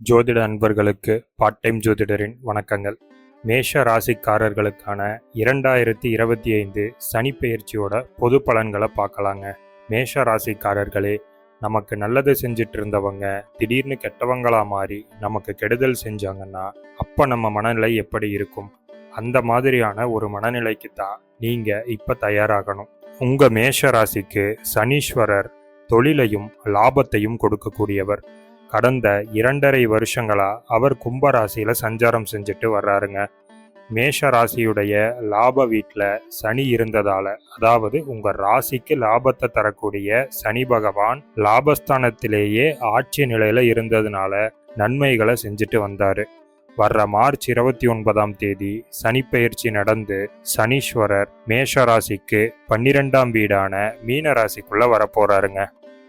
ஜோதிட அன்பர்களுக்கு part time ஜோதிடரின் வணக்கங்கள். மேஷ ராசிக்காரர்களுக்கான இரண்டாயிரத்தி இருபத்தி ஐந்து சனி பெயர்ச்சியோட பொது பலன்களை பார்க்கலாங்க. மேஷ ராசிக்காரர்களே நமக்கு நல்லது செஞ்சுட்டு இருந்தவங்க திடீர்னு கெட்டவங்களா மாறி நமக்கு கெடுதல் செஞ்சாங்கன்னா அப்போ நம்ம மனநிலை எப்படி இருக்கும்? அந்த மாதிரியான ஒரு மனநிலைக்கு தான் நீங்கள் இப்போ தயாராகணும். உங்கள் மேஷ ராசிக்கு சனீஸ்வரர் தொழிலையும் லாபத்தையும் கொடுக்கக்கூடியவர். கடந்த இரண்டரை வருஷங்களா அவர் கும்ப ராசியில சஞ்சாரம் செஞ்சுட்டு வர்றாருங்க. மேஷ ராசியுடைய லாப வீட்டில் சனி இருந்ததால அதாவது உங்க ராசிக்கு லாபத்தை தரக்கூடிய சனி பகவான் லாபஸ்தானத்திலேயே ஆட்சி நிலையில இருந்ததுனால நன்மைகளை செஞ்சுட்டு வந்தாரு. வர்ற மார்ச் இருபத்தி ஒன்பதாம் தேதி சனிப்பெயர்ச்சி நடந்து சனீஸ்வரர் மேஷ ராசிக்கு பன்னிரெண்டாம் வீடான மீன ராசிக்குள்ள வரப்போறாருங்க.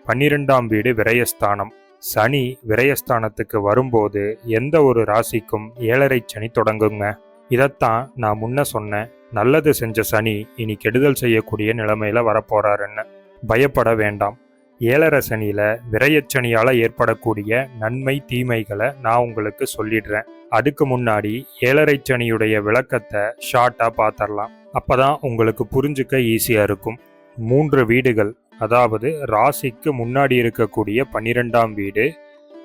பன்னிரெண்டாம் வீடு விரயஸ்தானம். சனி விரயஸ்தானத்துக்கு வரும்போது எந்த ஒரு ராசிக்கும் ஏழரை சனி தொடங்குங்க. இதைத்தான் நான் முன்ன சொன்னேன். நல்லது செஞ்ச சனி இனி கெடுதல் செய்யக்கூடிய நிலைமையில வரப்போறாருன்னு. பயப்பட வேண்டாம். ஏழரை சனியில விரயச்சனியால ஏற்படக்கூடிய நன்மை தீமைகளை நான் உங்களுக்கு சொல்லிடுறேன். அதுக்கு முன்னாடி ஏழரை சனியுடைய விளக்கத்தை ஷார்ட்டா பார்த்துடலாம். அப்பதான் உங்களுக்கு புரிஞ்சுக்க ஈஸியா இருக்கும். மூன்று வீடுகள் அதாவது ராசிக்கு முன்னாடி இருக்கக்கூடிய பன்னிரெண்டாம் வீடு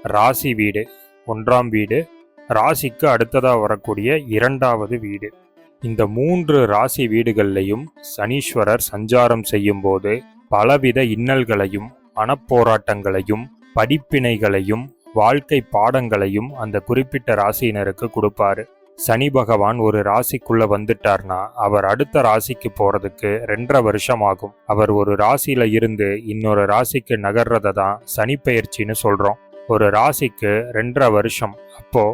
ராசி வீடு ஒன்றாம் வீடு ராசிக்கு அடுத்ததாக வரக்கூடிய இரண்டாவது வீடு. இந்த மூன்று ராசி வீடுகள்லையும் சனீஸ்வரர் சஞ்சாரம் செய்யும்போது பலவித இன்னல்களையும் பணப்போராட்டங்களையும் படிப்பினைகளையும் வாழ்க்கை பாடங்களையும் அந்த குறிப்பிட்ட ராசியினருக்கு கொடுப்பாரு. சனி பகவான் ஒரு ராசிக்குள்ள வந்துட்டார்னா அவர் அடுத்த ராசிக்கு போறதுக்கு ரெண்டரை வருஷம் ஆகும் அவர் ஒரு ராசியில இருந்து இன்னொரு ராசிக்கு நகர்றதை தான் சனி பெயர்ச்சின்னு சொல்றோம். ஒரு ராசிக்கு ரெண்டரை வருஷம். அப்போ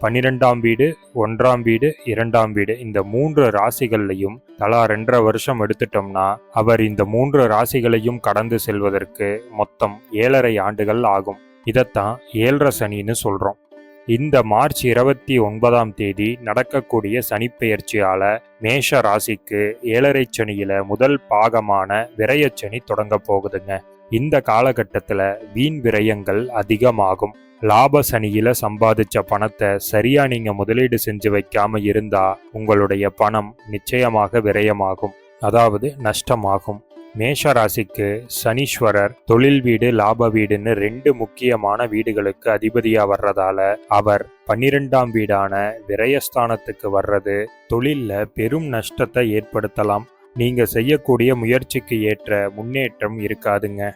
பன்னிரெண்டாம் வீடு ஒன்றாம் வீடு இரண்டாம் வீடு இந்த மூன்று ராசிகள்லையும் தலா ரெண்டரை வருஷம் எடுத்துட்டோம்னா அவர் இந்த மூன்று ராசிகளையும் கடந்து செல்வதற்கு மொத்தம் ஏழரை ஆண்டுகள் ஆகும். இதைத்தான் ஏழரை சனின்னு சொல்றோம். இந்த மார்ச் இருபத்தி ஒன்பதாம் தேதி நடக்கக்கூடிய சனிப்பெயர்ச்சியால மேஷ ராசிக்கு ஏழரை சனியில முதல் பாகமான விரயச்சனி தொடங்க போகுதுங்க. இந்த காலகட்டத்தில் வீண் விரயங்கள் அதிகமாகும். லாப சனியில சம்பாதிச்ச பணத்தை சரியா நீங்க முதலீடு செஞ்சு வைக்காம இருந்தா உங்களுடைய பணம் நிச்சயமாக விரயமாகும். அதாவது நஷ்டமாகும். மேஷ ராசிக்கு சனீஸ்வரர் தொழில் வீடு லாப வீடுன்னு ரெண்டு முக்கியமான வீடுகளுக்கு அதிபதியா வர்றதால அவர் பன்னிரெண்டாம் வீடான விரயஸ்தானத்துக்கு வர்றது தொழில்ல பெரும் நஷ்டத்தை ஏற்படுத்தலாம். நீங்க செய்யக்கூடிய முயற்சிக்கு ஏற்ற முன்னேற்றம் இருக்காதுங்க.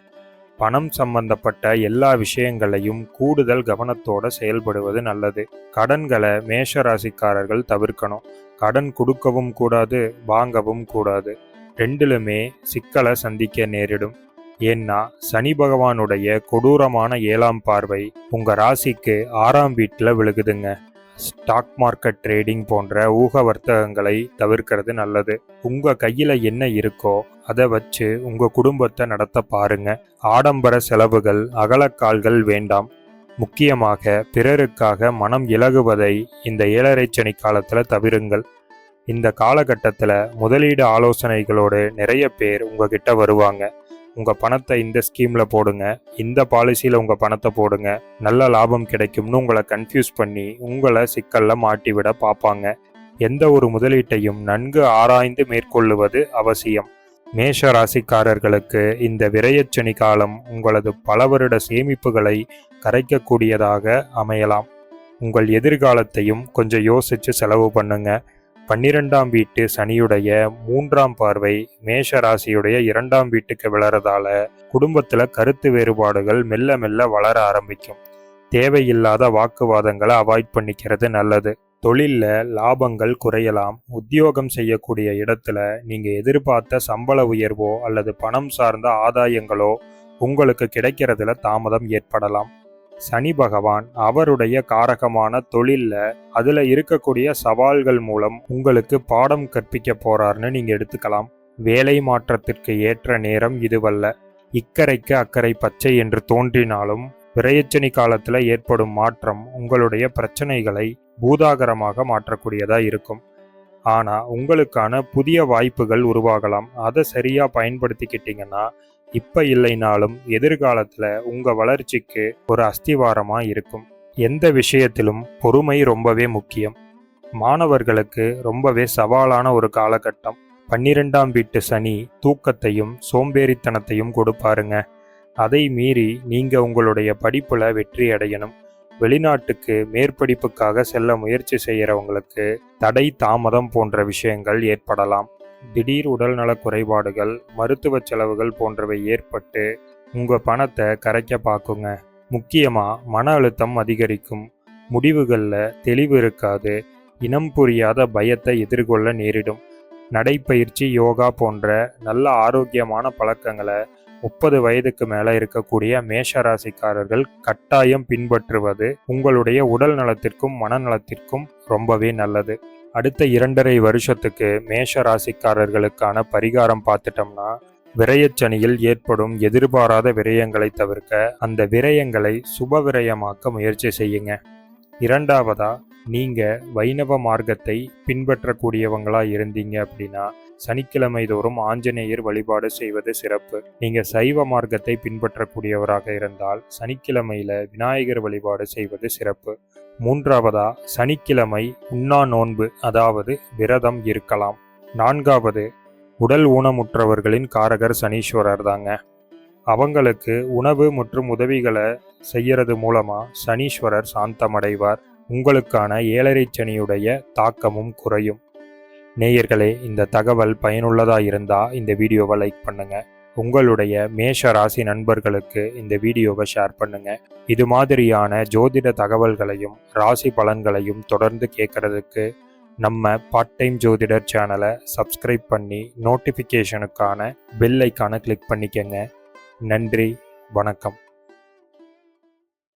பணம் சம்பந்தப்பட்ட எல்லா விஷயங்களையும் கூடுதல் கவனத்தோட செயல்படுவது நல்லது. கடன்களை மேஷ ராசிக்காரர்கள் தவிர்க்கணும். கடன் கொடுக்கவும் கூடாது வாங்கவும் கூடாது. ரெண்டிலுமே சிக்கலை சந்திக்க நேரிடும். ஏன்னா சனி பகவானுடைய கொடூரமான ஏழாம் பார்வை உங்க ராசிக்கு ஆறாம் வீட்டில் விழுகுதுங்க. ஸ்டாக் மார்க்கெட் ட்ரேடிங் போன்ற ஊக வர்த்தகங்களை தவிர்க்கிறது நல்லது. உங்க கையில என்ன இருக்கோ அதை வச்சு உங்க குடும்பத்தை நடத்த பாருங்க. ஆடம்பர செலவுகள் அகலக்கால்கள் வேண்டாம். முக்கியமாக பிறருக்காக மனம் இலகுவதை இந்த ஏழரை சனி காலத்தில் தவிருங்கள். இந்த காலகட்டத்தில் முதலீடு ஆலோசனைகளோடு நிறைய பேர் உங்ககிட்ட வருவாங்க. உங்கள் பணத்தை இந்த ஸ்கீமில் போடுங்க. இந்த பாலிசியில் உங்கள் பணத்தை போடுங்க. நல்ல லாபம் கிடைக்கும்னு உங்களை கன்ஃபியூஸ் பண்ணி உங்களை சிக்கலில் மாட்டிவிட பார்ப்பாங்க. எந்த ஒரு முதலீட்டையும் நன்கு ஆராய்ந்து மேற்கொள்ளுவது அவசியம். மேஷ ராசிக்காரர்களுக்கு இந்த விரயச்சனி காலம் உங்களது பல வருட சேமிப்புகளை கரைக்கக்கூடியதாக அமையலாம். உங்கள் எதிர்காலத்தையும் கொஞ்சம் யோசித்து செலவு பண்ணுங்கள் பன்னிரெண்டாம் வீட்டு சனியுடைய மூன்றாம் பார்வை மேஷ ராசியுடைய இரண்டாம் வீட்டுக்கு விளறதால குடும்பத்துல கருத்து வேறுபாடுகள் மெல்ல மெல்ல வளர ஆரம்பிக்கும். தேவையில்லாத வாக்குவாதங்களை அவாய்ட் பண்ணிக்கிறது நல்லது. தொழிலில் லாபங்கள் குறையலாம். உத்தியோகம் செய்யக்கூடிய இடத்துல நீங்கள் எதிர்பார்த்த சம்பள உயர்வோ அல்லது பணம் சார்ந்த ஆதாயங்களோ உங்களுக்கு கிடைக்கிறதுல தாமதம் ஏற்படலாம். சனி பகவான் அவருடைய காரகமான தொழிலில் அதில் இருக்கக்கூடிய சவால்கள் மூலம் உங்களுக்கு பாடம் கற்பிக்க போறார்னு நீங்கள் எடுத்துக்கலாம். வேலை மாற்றத்திற்கு ஏற்ற நேரம் இதுவல்ல. இக்கரைக்கு அக்கறை பச்சை என்று தோன்றினாலும் விரையச்சனி காலத்தில் ஏற்படும் மாற்றம் உங்களுடைய பிரச்சனைகளை பூதாகரமாக மாற்றக்கூடியதாக இருக்கும். ஆனால் உங்களுக்கான புதிய வாய்ப்புகள் உருவாகலாம். அதை சரியாக பயன்படுத்திக்கிட்டிங்கன்னா இப்போ இல்லைனாலும் எதிர்காலத்தில் உங்கள் வளர்ச்சிக்கு ஒரு அஸ்திவாரமாக இருக்கும். எந்த விஷயத்திலும் பொறுமை ரொம்பவே முக்கியம். மாணவர்களுக்கு ரொம்பவே சவாலான ஒரு காலகட்டம். பன்னிரெண்டாம் வீட்டு சனி தூக்கத்தையும் சோம்பேறித்தனத்தையும் கொடுப்பாருங்க. அதை மீறி நீங்கள் உங்களுடைய படிப்பில் வெற்றி அடையணும். வெளிநாட்டுக்கு மேற்படிப்புக்காக செல்ல முயற்சி செய்கிறவங்களுக்கு தடை தாமதம் போன்ற விஷயங்கள் ஏற்படலாம். திடீர் உடல்நலக் குறைபாடுகள் மருத்துவ செலவுகள் போன்றவை ஏற்பட்டு உங்கள் பணத்தை கரைக்க பார்க்குங்க. முக்கியமாக மன அழுத்தம் அதிகரிக்கும். முடிவுகளில் தெளிவு இருக்காது. இனம் புரியாத பயத்தை எதிர்கொள்ள நேரிடும். நடைப்பயிற்சி யோகா போன்ற நல்ல ஆரோக்கியமான பழக்கங்களை முப்பது வயதுக்கு மேலே இருக்கக்கூடிய மேஷ ராசிக்காரர்கள் கட்டாயம் பின்பற்றுவது உங்களுடைய உடல் நலத்திற்கும் மனநலத்திற்கும் ரொம்பவே நல்லது. அடுத்த இரண்டரை வருஷத்துக்கு மேஷ ராசிக்காரர்களுக்கான பரிகாரம் பார்த்துட்டோம்னா விரயச்சனியில் ஏற்படும் எதிர்பாராத விரயங்களை தவிர்க்க அந்த விரயங்களை சுப விரயமாக்க முயற்சி செய்யுங்க. இரண்டாவதா நீங்கள் வைணவ மார்க்கத்தை பின்பற்றக்கூடியவங்களா இருந்தீங்க அப்படின்னா சனிக்கிழமை தோறும் ஆஞ்சநேயர் வழிபாடு செய்வது சிறப்பு. நீங்க சைவ மார்க்கத்தை பின்பற்றக்கூடியவராக இருந்தால் சனிக்கிழமையில விநாயகர் வழிபாடு செய்வது சிறப்பு. மூன்றாவதா சனிக்கிழமை உண்ணா நோன்பு அதாவது விரதம் இருக்கலாம். நான்காவது உடல் ஊனமுற்றவர்களின் காரகர் சனீஸ்வரர் தாங்க. அவங்களுக்கு உணவு மற்றும் உதவிகளை செய்யறது மூலமா சனீஸ்வரர் சாந்தமடைவார். உங்களுக்கான ஏழரை சனியுடைய தாக்கமும் குறையும். நேயர்களே இந்த தகவல் பயனுள்ளதாக இருந்தால் இந்த வீடியோவை லைக் பண்ணுங்கள் உங்களுடைய மேஷ ராசி நண்பர்களுக்கு இந்த வீடியோவை ஷேர் பண்ணுங்க. இது மாதிரியான ஜோதிட தகவல்களையும் ராசி பலன்களையும் தொடர்ந்து கேட்கறதுக்கு நம்ம பார்ட் டைம் ஜோதிடர் சேனலை சப்ஸ்கிரைப் பண்ணி நோட்டிஃபிகேஷனுக்கான பெல் ஐக்கானை கிளிக் பண்ணிக்கங்க. நன்றி வணக்கம்.